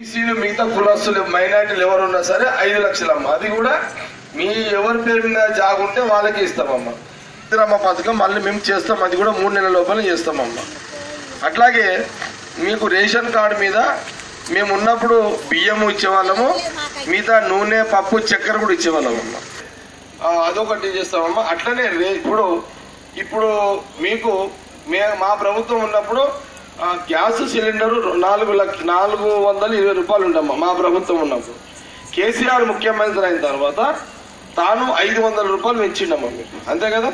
బీసీలు మిగతా కులస్తులు మైనార్టీలు ఎవరున్నా సరే ఐదు లక్షలమ్మ. అది కూడా మీ ఎవరి పేరు మీద జాగుంటే వాళ్ళకి ఇస్తామమ్మ. ఇందిరమ్మ పథకం మళ్ళీ మేము చేస్తాం అది కూడా మూడు నెలల లోపల చేస్తామమ్మ. అట్లాగే మీకు రేషన్ కార్డు మీద మేము ఉన్నప్పుడు బియ్యం ఇచ్చేవాళ్ళము మిగతా నూనె పప్పు చక్కెర కూడా ఇచ్చేవాళ్ళమమ్మ. అదొకటి చేస్తామమ్మా? అట్లనే ఇప్పుడు ఇప్పుడు మీకు మే మా ప్రభుత్వం ఉన్నప్పుడు గ్యాస్ సిలిండరు నాలుగు లక్ష నాలుగు వందల ఇరవై రూపాయలు ఉండమ్మా మా ప్రభుత్వం ఉన్నప్పుడు. కేసీఆర్ ముఖ్యమంత్రి అయిన తర్వాత తాను ఐదు వందల రూపాయలు పెంచిండమ్మా మీరు. అంతే కదా?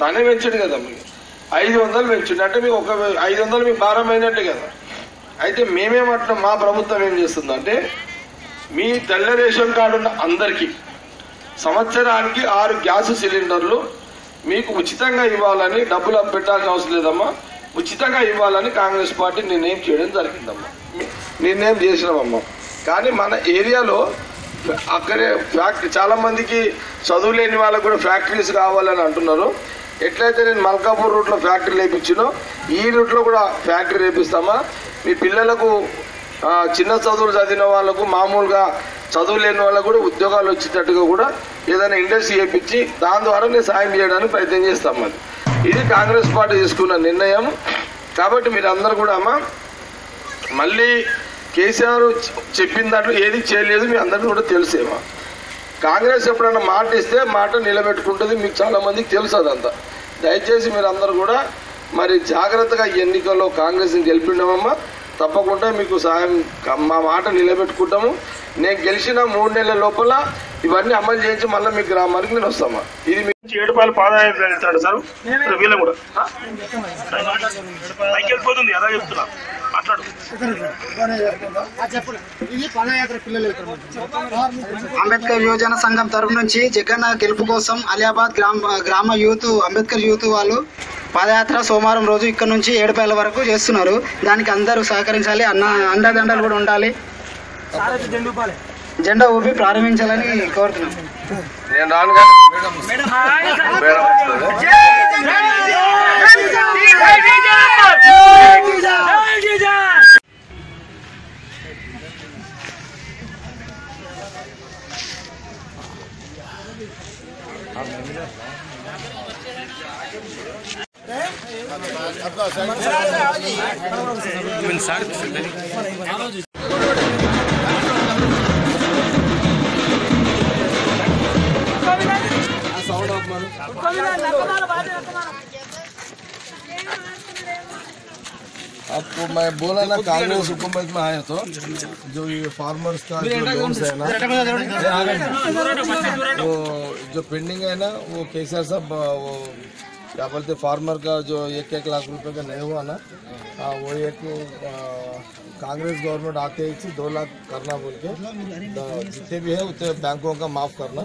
తానే పెంచాడు కదా మీరు. ఐదు వందలు పెంచిండు. అంటే మీకు ఒక ఐదు వందలు మీకు భారం అయినట్టే కదా? అయితే మేమేమంటున్నాం మా ప్రభుత్వం ఏం చేస్తుందంటే మీ తెల్ల రేషన్ కార్డు ఉన్న అందరికీ సంవత్సరానికి ఆరు గ్యాస్ సిలిండర్లు మీకు ఉచితంగా ఇవ్వాలని డబ్బులు పెట్టాల్సిన అవసరం లేదమ్మా. ఉచితంగా ఇవ్వాలని కాంగ్రెస్ పార్టీ నిర్ణయం చేయడం జరిగిందమ్మా. నిర్ణయం చేసినామమ్మా. కానీ మన ఏరియాలో అక్కడే ఫ్యాక్టరీ చాలామందికి చదువు లేని వాళ్ళకు కూడా ఫ్యాక్టరీస్ కావాలని అంటున్నారు. ఎట్లయితే నేను మల్కాపూర్ రూట్లో ఫ్యాక్టరీ లేపించినో ఈ రూట్లో కూడా ఫ్యాక్టరీ లేపిస్తామా? మీ పిల్లలకు చిన్న చదువులు చదివిన వాళ్ళకు మామూలుగా చదువు లేని వాళ్ళకు కూడా ఉద్యోగాలు వచ్చేటట్టుగా కూడా ఏదైనా ఇండస్ట్రీ చేపించి దాని ద్వారా నేను సాయం చేయడానికి ప్రయత్నం చేస్తాం అది ఇది కాంగ్రెస్ పార్టీ తీసుకున్న నిర్ణయం. కాబట్టి మీరందరూ కూడా అమ్మా మళ్ళీ కేసీఆర్ చెప్పిన దాంట్లో ఏది చేయలేదు మీ అందరికీ కూడా తెలుసేమా కాంగ్రెస్ ఎప్పుడైనా మాట ఇస్తే మాట నిలబెట్టుకుంటుంది మీకు చాలా మందికి తెలుసు అదంతా. దయచేసి మీరందరూ కూడా మరి జాగ్రత్తగా ఎన్నికల్లో కాంగ్రెస్ని గెలిపిండమమ్మా. తప్పకుండా మీకు సాయం మా మాట నిలబెట్టుకుంటాము. నేను గెలిచిన మూడు నెలల లోపల ఇవన్నీ అమలు చేయించి మళ్ళీ మీ గ్రామానికి నేను వస్తామా? ఇది మీ ఏడు పాలు పాదయాత్ర వెళ్తాడు సార్. వీళ్ళని కూడా? పైకి వెళ్ళిపోతుంది అలా చెప్తున్నా. మాట్లాడు. అంబేద్కర్ యువజన సంఘం తరపు నుంచి జగన్ గెలుపు కోసం అలియాబాద్ గ్రామ గ్రామ యూత్ అంబేద్కర్ యూత్ వాళ్ళు పాదయాత్ర సోమవారం రోజు ఇక్కడ నుంచి ఏడుపేల వరకు చేస్తున్నారు. దానికి అందరూ సహకరించాలి అన్న అండదండలు కూడా ఉండాలి. జెండా ఊపి ప్రారంభించాలని కోరుతున్నాం. నేను రాను కానీ మేడం మేడం आपको मैं बोला ना कांग्रेस हुकूमत में आया तो जो ये फार्मर्स का जो लोन्स है ना वो जो पेंडिंग है ना वो केसीआर साहब वो क्या बोलते फार्मर का जो एक एक लाख रुपए का नहीं हुआ ना हाँ, वो एक कांग्रेस गवर्नमेंट आते ही दो लाख करना बोल के जितने भी है उतने बैंकों का माफ़ करना।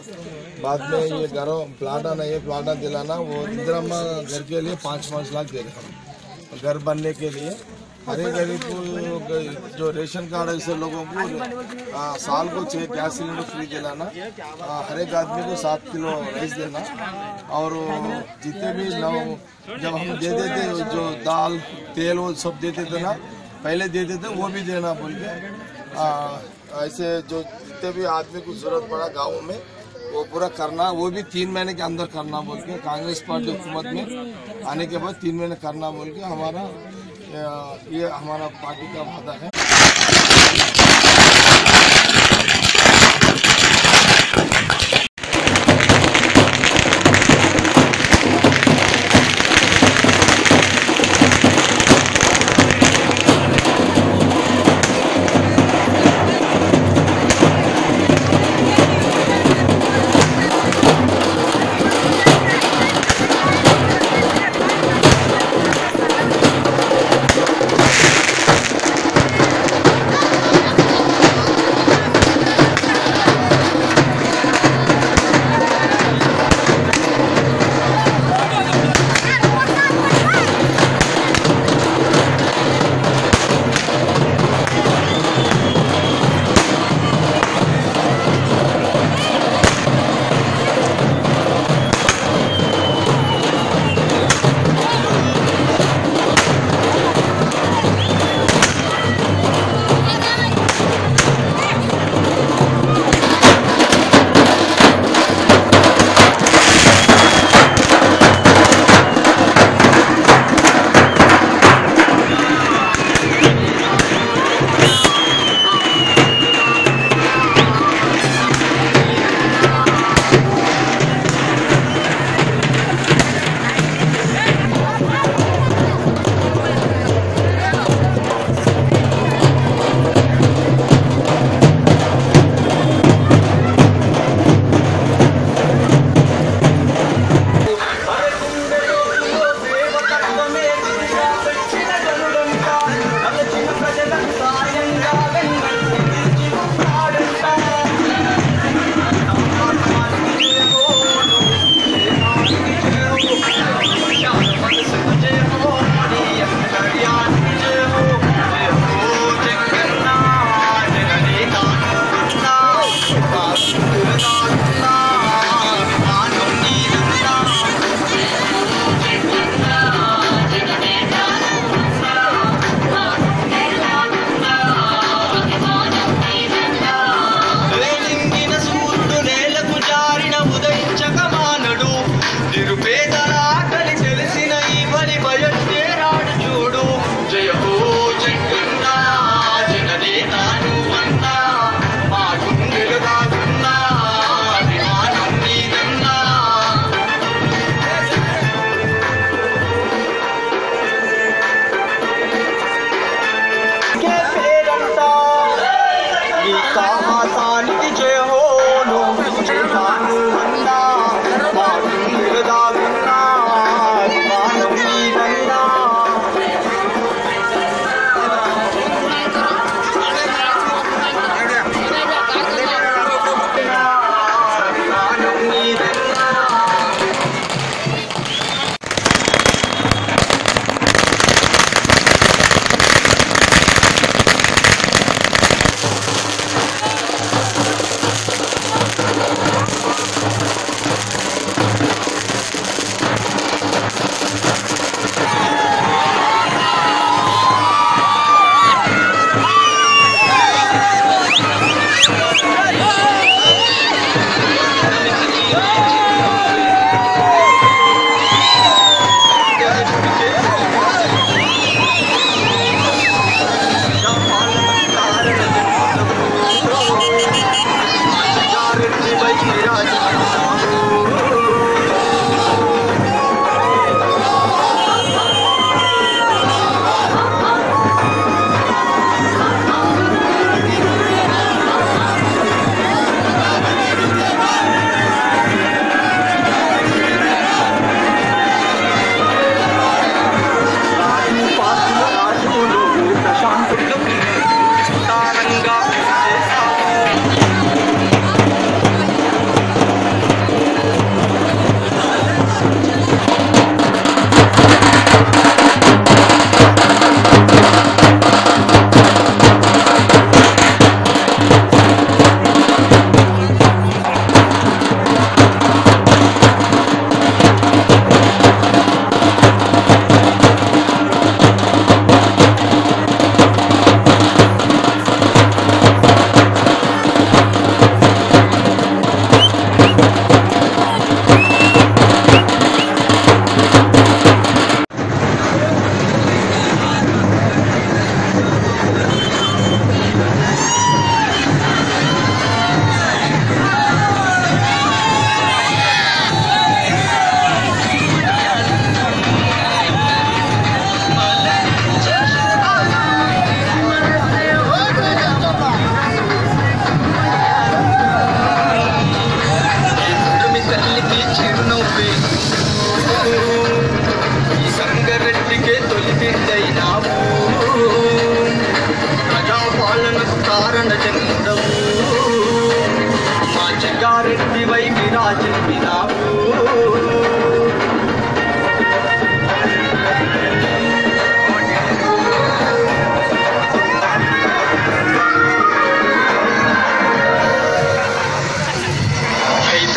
बाद में ये घरों प्लाटा ना ये प्लाटा दिलाना वो इंदिरामा घर के लिए पाँच पाँच लाख दे देना घर बनने के लिए। हर गरीब को जो रेशन कार्ड है ऐसे लोगों को आ, साल को छः गैस सिलेंडर फ्री दिलाना हर एक आदमी को सात किलो राइस देना और जितने भी नव जब हम दे देते दे जो दाल तेल वो सब देते थे ना पहले देते थे वो भी देना बोल के ऐसे जो जितने भी आदमी को ज़रूरत पड़ा गाँव में वो पूरा करना वो भी तीन महीने के अंदर करना बोल के कांग्रेस पार्टी हुकूमत में आने के बाद तीन महीने करना बोल के हमारा ये हमारा पार्टी का वादा है।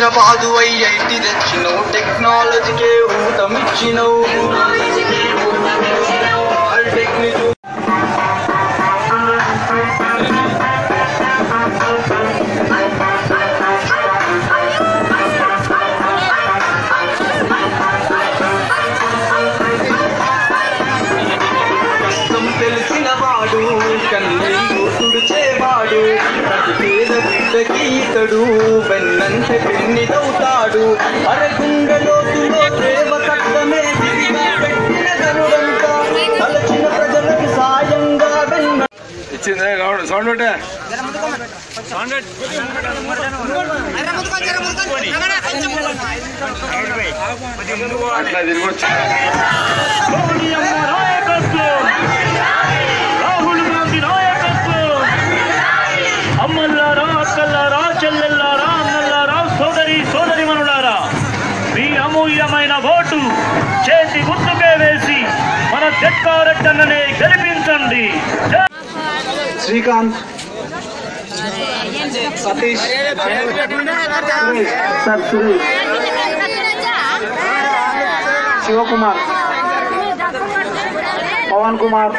హైదరాబాదు ఐఐటి తెచ్చినవు టెక్నాలజీకే ఊతమిచ్చినవు టెక్నిక్ కష్టం తెలిసిన వాడు తుడిచేవాడు పేద బిడ్డకి ఇతడు వెన్నంత పెన్నిదవుతాడు అరగుండె లోతులో ప్రేమ కట్టమే పెట్టిన గనుడంతా తలచిన ప్రజలకు సాయంగా వెన్న ఇచ్చిందే గౌడ సౌండ్ పెట్టే. అట్లా తిరిగి వచ్చి. జట్కారెడ్డన్ననే గెలిపించండి జై శ్రీకాంత్ సతీష్ సార్ సురేష్ శివకుమార్ పవన్ కుమార్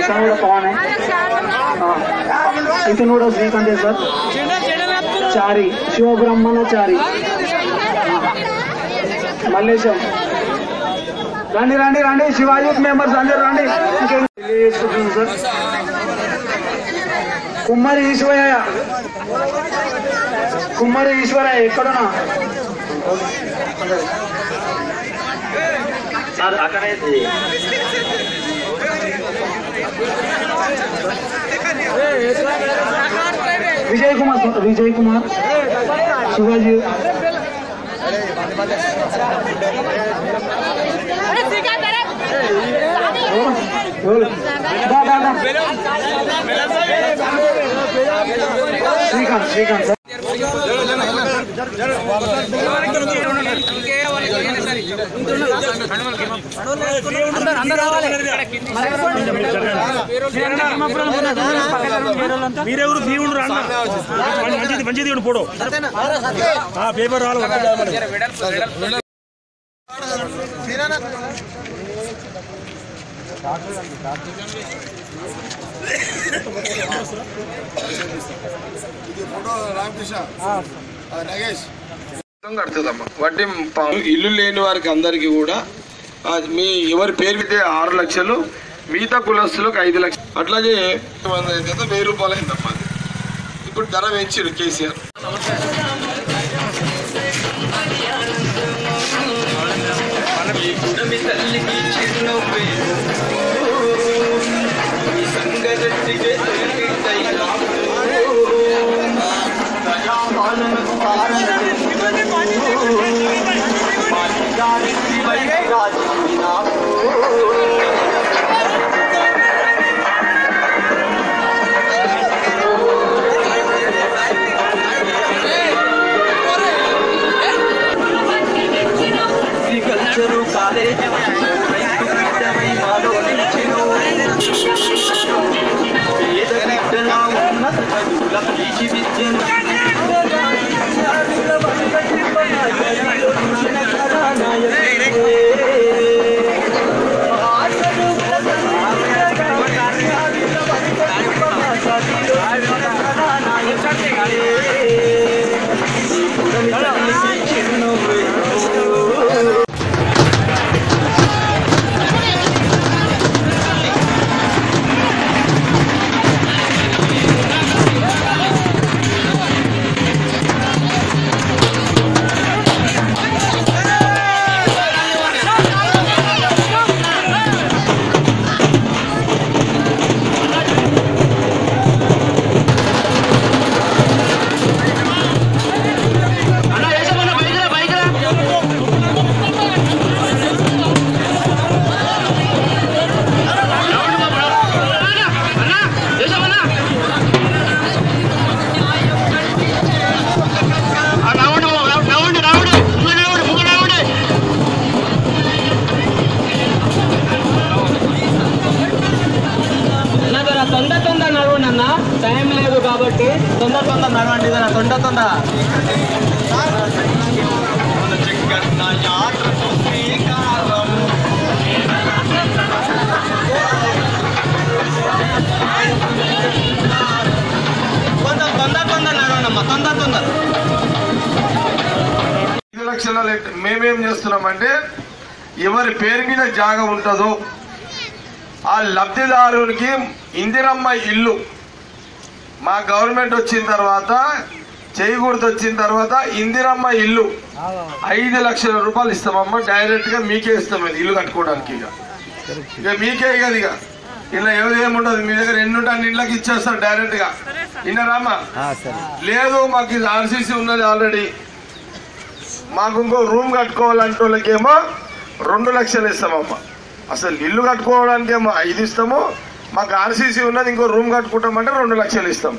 ఇతను కూడా పవనే ఆ, ఇతను కూడా శ్రీకాంతే సార్ చారి శివబ్రహ్మణ చారి మల్లేశం రండి రండి రండి శివాజీ మెంబర్స్ అందరు రండి ఇంకేం తెలియజేసుకుంటున్నాం సార్ కుమ్మరి ఈశ్వరయ్య కుమ్మరి ఈశ్వరయ్య ఎక్కడున్నా సార్ అక్కడే విజయ్ కుమార్ సార్, విజయ్ కుమార్ శివాజీ ఎవరు? దా, దా, దా. శ్రీకాంత్ శ్రీకాంత్ Sir మీరెవరు దేవుడు రా మంచిది మంచిది పోడు. ఆ పేపర్ రావాలి కడుతుందమ్మా. వడ్డీ ఇల్లు లేని వారికి అందరికీ కూడా మీ ఎవరి పేరు మీద ఆరు లక్షలు మిగతా కులస్తులకు ఐదు లక్షలు అట్లాగే అయితే వెయ్యి రూపాయలు అయిందమ్మా అది. ఇప్పుడు ధర పెంచారు కేసీఆర్. మీ మా కాబట్టి తొందర తొందర నడవండి ఇదన్న తొందర తొందర. కొంచెం తొందర తొందర నడవండి తొందర తొందర. ఐదు మేమేం చేస్తున్నామంటే ఎవరి పేరు మీద జాగా ఉంటుందో ఆ లబ్ధిదారునికి ఇందిరమ్మ ఇల్లు మా గవర్నమెంట్ వచ్చిన తర్వాత చేయకూడదు వచ్చిన తర్వాత ఇందిరమ్మ ఇల్లు ఐదు లక్షల రూపాయలు ఇస్తామమ్మ డైరెక్ట్గా మీకే ఇస్తాం ఇది ఇల్లు కట్టుకోవడానికి ఇక. ఇక మీకే కదా ఇక. ఇలా ఏముండదు మీ దగ్గర ఎన్ని ఉంటే అన్ని ఇళ్ళకి ఇచ్చేస్తారు డైరెక్ట్గా విన్నారామ్మా లేదు మాకు ఇది ఆర్సీసీ ఉన్నది ఆల్రెడీ. మాకు ఇంకో రూమ్ కట్టుకోవాలంటే వాళ్ళకేమో రెండు లక్షలు ఇస్తామమ్మా. అసలు ఇల్లు కట్టుకోవడానికేమో ఐదు ఇస్తాము మాకు ఆర్సీసీ ఉన్నది ఇంకో రూమ్ కట్టుకుంటామంటే రెండు లక్షలు ఇస్తాం.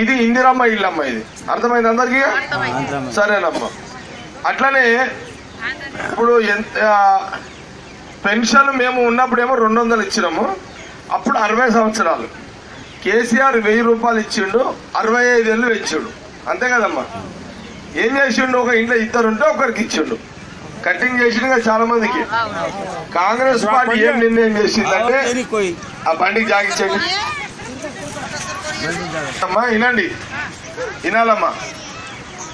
ఇది ఇందిరమ్మ ఇల్లమ్మ ఇది. అర్థమైంది అందరికీ? సరేనమ్మా. అట్లనే ఇప్పుడు పెన్షన్ మేము ఉన్నప్పుడేమో రెండు వందలు ఇచ్చినాము. అప్పుడు అరవై సంవత్సరాలు. కేసీఆర్ వెయ్యి రూపాయలు ఇచ్చిండు అరవై ఐదు ఏళ్ళు ఇచ్చిండు అంతే కదమ్మా. ఏం చేసిండు? ఒక ఇంట్లో ఇద్దరు ఉంటే ఒకరికి ఇచ్చిండు. కటింగ్ చేసిండు చాలా మందికి. కాంగ్రెస్ పార్టీ ఏం నిర్ణయం చేసిందంటే ఆ బండికి జాగించండి అమ్మా వినండి. వినాలమ్మా.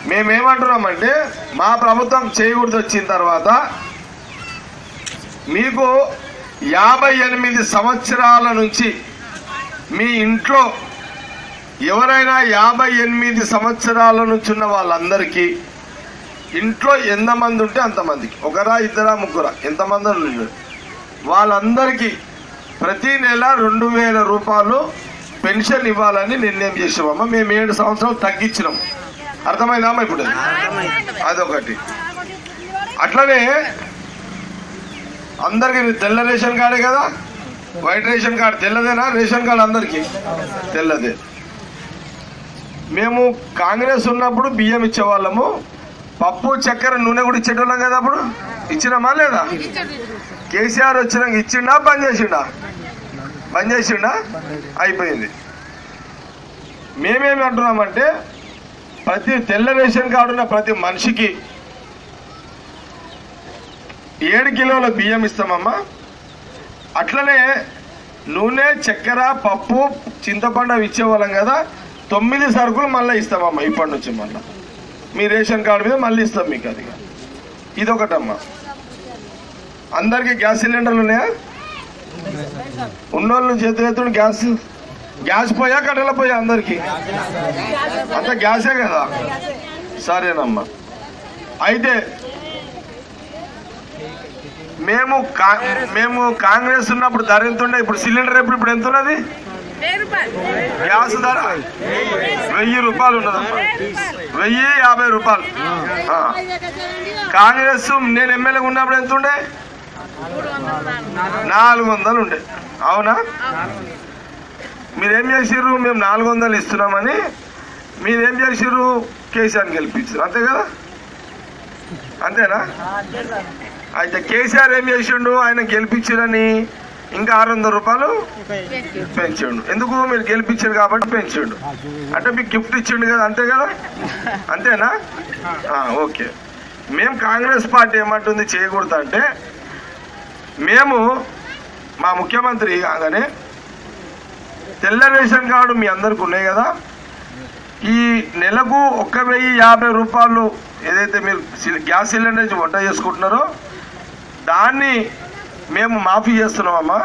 మేమేమంటున్నామంటే మా ప్రభుత్వం చేయకూడదు వచ్చిన తర్వాత మీకు యాభై ఎనిమిది సంవత్సరాల నుంచి మీ ఇంట్లో ఎవరైనా యాభై ఎనిమిది సంవత్సరాల నుంచి ఉన్న వాళ్ళందరికీ ఇంట్లో ఎంతమంది ఉంటే అంతమందికి ఒకరా ఇద్దరా ముగ్గురా. ఎంతమంది వాళ్ళందరికీ ప్రతి నెల రెండు వేల రూపాయలు పెన్షన్ ఇవ్వాలని నిర్ణయం చేసామమ్మ. మేము ఏడు సంవత్సరాలు తగ్గించినాం. అర్థమైందామా ఇప్పుడు? అదొకటి. అట్లనే అందరికి తెల్ల రేషన్ కార్డే కదా? వైట్ రేషన్ కార్డు తెల్లదేనా? రేషన్ కార్డు అందరికీ? తెల్లదే. మేము కాంగ్రెస్ ఉన్నప్పుడు బియ్యం ఇచ్చేవాళ్ళము. పప్పు చక్కెర నూనె కూడా ఇచ్చేటోళ్ళం కదా అప్పుడు? ఇచ్చినామా లేదా? కేసీఆర్ వచ్చినాక ఇచ్చిండా బంద్ చేసిండా? బంద్ చేసిండా? అయిపోయింది. మేమేమి అంటున్నామంటే ప్రతి తెల్ల రేషన్ కార్డు ఉన్న ప్రతి మనిషికి ఏడు కిలోల బియ్యం ఇస్తామమ్మా. అట్లనే నూనె చక్కెర పప్పు చింతపండు అవి ఇచ్చేవాళ్ళం కదా. తొమ్మిది సరుకులు మళ్ళీ ఇస్తామమ్మా ఇప్పటి నుంచి మళ్ళీ. మీ రేషన్ కార్డు మీద మళ్ళీ ఇస్తాం మీకు అది. ఇదొకటమ్మా. అందరికి గ్యాస్ సిలిండర్లు ఉన్నాయా? ఉన్నోళ్ళు చేతులెత్తుడు గ్యాస్ గ్యాస్ పోయా కట్టెల పోయా అందరికి? అంత గ్యాసే కదా. సరేనమ్మా. అయితే మేము కా- మేము కాంగ్రెస్ ఉన్నప్పుడు ధర ఎంత ఉండే ఇప్పుడు సిలిండర్ ఎప్పుడు ఇప్పుడు ఎంత ఉన్నది గ్యాస్ ధర వెయ్యి రూపాయలు ఉన్నదమ్మా. వెయ్యి యాభై రూపాయలు. కాంగ్రెస్ నేను ఎమ్మెల్యే ఉన్నప్పుడు ఎంత ఉండే? నాలుగు వందలు ఉండే. అవునా? మీరేం చేసిర్రు? మేము నాలుగు వందలు ఇస్తున్నామని మీరేం చేసిర్రు? కేసీఆర్ గెలిపించారు. అంతే కదా? అంతేనా? అయితే కేసీఆర్ ఏం చేసిండు? ఆయన గెలిపించారని ఇంకా ఆరు వందల రూపాయలు పెంచాడు. ఎందుకు మీరు గెలిపించారు కాబట్టి పెంచాడు? అంటే మీకు గిఫ్ట్ ఇచ్చిండు కదా అంతే కదా? అంతేనా? ఓకే. మేము కాంగ్రెస్ పార్టీ ఏమంటుంది చేయకూడదు అంటే మేము మా ముఖ్యమంత్రి కాగానే తెల్ల రేషన్ కార్డు మీ అందరికి ఉన్నాయి కదా. ఈ నెలకు ఒక్క వెయ్యి యాభై రూపాయలు ఏదైతే మీరు గ్యాస్ సిలిండర్ నుంచి వంట చేసుకుంటున్నారో దాన్ని మేము మాఫీ చేస్తున్నామమ్మా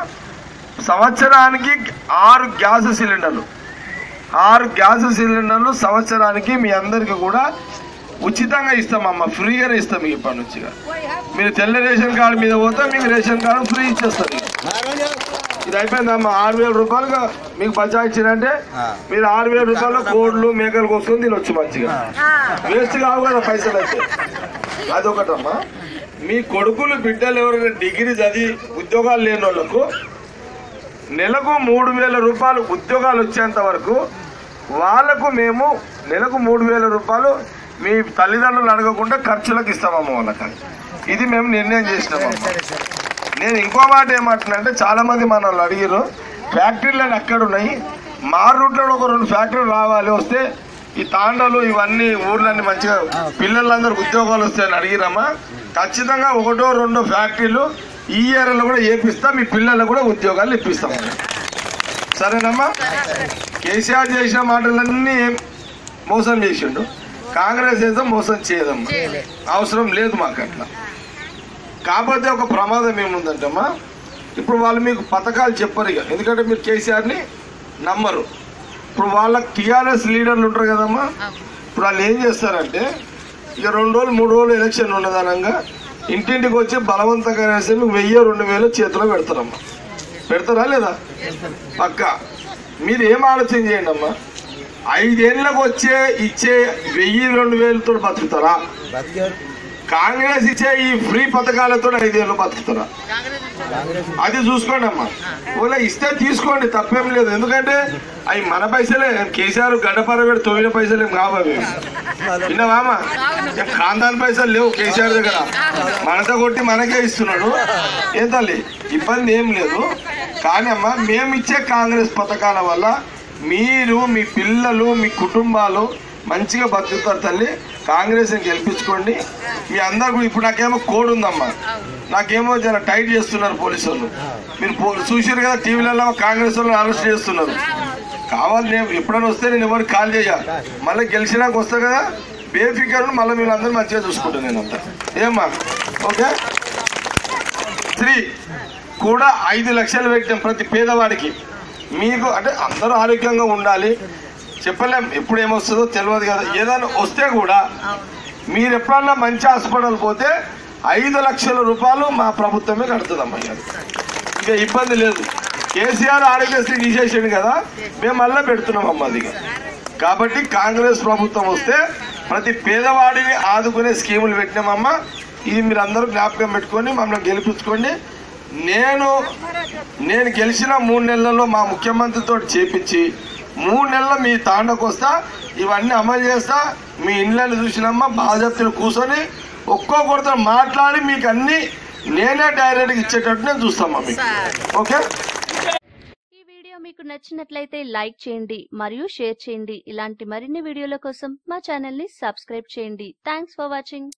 సంవత్సరానికి ఆరు గ్యాస్ సిలిండర్లు. ఆరు గ్యాస్ సిలిండర్లు సంవత్సరానికి మీ అందరికి కూడా ఉచితంగా ఇస్తామమ్మా ఫ్రీగానే ఇస్తాం మీకు ఇప్పటి నుంచి మీరు తెల్ల రేషన్ కార్డు మీద పోతే మీకు రేషన్ కార్డు ఫ్రీ ఇచ్చేస్తారు ఇది అయిపోయిందమ్మా. ఆరు వేల రూపాయలుగా మీకు బచాయించారంటే మీరు ఆరు వేల రూపాయలు కోడ్లు మేకలు కోసుకొని తినొచ్చు మంచిగా. వేస్ట్ కావు కదా పైసలు అయితే. అదొకటమ్మా. మీ కొడుకులు బిడ్డలు ఎవరైనా డిగ్రీ చదివి ఉద్యోగాలు లేని వాళ్ళకు నెలకు మూడు వేల రూపాయలు ఉద్యోగాలు వచ్చేంత వరకు వాళ్ళకు మేము నెలకు మూడు వేల రూపాయలు మీ తల్లిదండ్రులు అడగకుండా ఖర్చులకు ఇస్తామమ్మ వాళ్ళకి. ఇది మేము నిర్ణయం చేసినామమ్మ. నేను ఇంకో మాట ఏమంటున్నా అంటే చాలా మంది మన వాళ్ళు అడిగారు ఫ్యాక్టరీలు అక్కడ ఉన్నాయి మా రూట్లో ఒక రెండు ఫ్యాక్టరీలు రావాలి వస్తే ఈ తాండలు ఇవన్నీ ఊర్లన్నీ మంచిగా పిల్లలందరికి ఉద్యోగాలు వస్తాయని అడిగిరమ్మా ఖచ్చితంగా ఒకటో రెండో ఫ్యాక్టరీలు ఈ ఏరియాలో కూడా ఏపిస్తా మీ పిల్లలకు కూడా ఉద్యోగాలు ఇప్పిస్తాం. సరేనమ్మా? కేసీఆర్ చేసిన మాటలన్నీ మోసం చేసిండు. కాంగ్రెస్ అయితే మోసం చేయదమ్మా. అవసరం లేదు మాకు అట్లా కాకపోతే ఒక ప్రమాదం ఏముందంటమ్మా? ఇప్పుడు వాళ్ళు మీకు పథకాలు చెప్పరు ఇక. ఎందుకంటే మీరు కేసీఆర్ని నమ్మరు. ఇప్పుడు వాళ్ళ టీఆర్ఎస్ లీడర్లు ఉంటారు కదమ్మా? ఇప్పుడు వాళ్ళు ఏం చేస్తారంటే ఇక రెండు రోజులు మూడు రోజులు ఎలక్షన్ ఉన్నదనంగా ఇంటింటికి వచ్చి బలవంతంగా వేస్తే మీకు వెయ్యి రెండు వేలు చేతిలో పెడతారమ్మా. పెడతారా లేదా? పక్క. మీరు ఏం ఆలోచన చేయండి అమ్మా? ఐదేళ్ళకు వచ్చే ఇచ్చే వెయ్యి రెండు వేలతో బతుకుతారా? కాంగ్రెస్ ఇచ్చే ఈ ఫ్రీ పథకాలతో ఐదేళ్ళు బతుకుతున్నా. అది చూసుకోండి అమ్మా. ఓలా ఇస్తే తీసుకోండి తప్పేం లేదు. ఎందుకంటే అవి మన పైసలే. కేసీఆర్ గడ్డపర పెట్టి తొమ్మిది పైసలు ఏం కావాలి విన్నావామా ఖాందాన్ పైసలు లేవు కేసీఆర్ దగ్గర. మనతో కొట్టి మనకే ఇస్తున్నాడు. ఏం తల్లి? ఇబ్బంది ఏం లేదు. కానీ అమ్మా మేము ఇచ్చే కాంగ్రెస్ పథకాల వల్ల మీరు మీ పిల్లలు మీ కుటుంబాలు మంచిగా బతుకుతారు తల్లి కాంగ్రెస్ గెలిపించుకోండి. మీ అందరు ఇప్పుడు నాకేమో కోడ్ ఉందమ్మా. నాకేమో జర టైట్ చేస్తున్నారు పోలీసు వాళ్ళు మీరు చూసారు కదా టీవీలలో కాంగ్రెస్ వాళ్ళు అరెస్ట్ చేస్తున్నారు. కావాలి నేను ఎప్పుడైనా వస్తే నేను ఎవరికి కాల్ చేయాలి మళ్ళీ గెలిచినాక వస్తా కదా. బేఫికర్ మళ్ళీ మీరు అందరూ మంచిగా చూసుకుంటాను నేను అంతా ఏమ్మా? ఓకే? త్రీ. కూడా ఐదు లక్షలు పెట్టాం ప్రతి పేదవాడికి. మీకు అంటే అందరూ ఆరోగ్యంగా ఉండాలి. చెప్పలేం. ఎప్పుడు ఏమొస్తుందో తెలియదు కదా. ఏదైనా వస్తే కూడా మీరు ఎప్పుడన్నా మంచి హాస్పిటల్ పోతే ఐదు లక్షల రూపాయలు మా ప్రభుత్వమే కడుతుందమ్మా. ఇక. ఇబ్బంది లేదు. కేసీఆర్ ఆరోగ్యశ్రీ తీసేసాడు కదా. మేము మళ్ళీ పెడుతున్నాం అమ్మ అది. కాబట్టి కాంగ్రెస్ ప్రభుత్వం వస్తే ప్రతి పేదవాడిని ఆదుకునే స్కీములు పెట్టినామమ్మా. ఇది మీరు అందరూ జ్ఞాపకం పెట్టుకొని మమ్మల్ని గెలిపించుకోండి నేను నేను గెలిచిన మూడు నెలల్లో మా ముఖ్యమంత్రితో చేపించి మూడు నెలలు మీ తాండకు వస్తా ఇవన్నీ అమలు చేస్తా మీ ఇళ్ళని చూసినమ్మా బాధ్యతలు కూర్చొని ఒక్కొక్కరితో మాట్లాడి మీకు అన్ని నేనే డైరెక్ట్గా ఇచ్చేటట్టు నేను చూస్తామా మీకు. ఓకే? ఈ వీడియో మీకు నచ్చినట్లయితే లైక్ చేయండి మరియు షేర్ చేయండి. ఇలాంటి మరిన్ని వీడియోల కోసం మా ఛానల్ని సబ్స్క్రైబ్ చేయండి. Thanks for watching.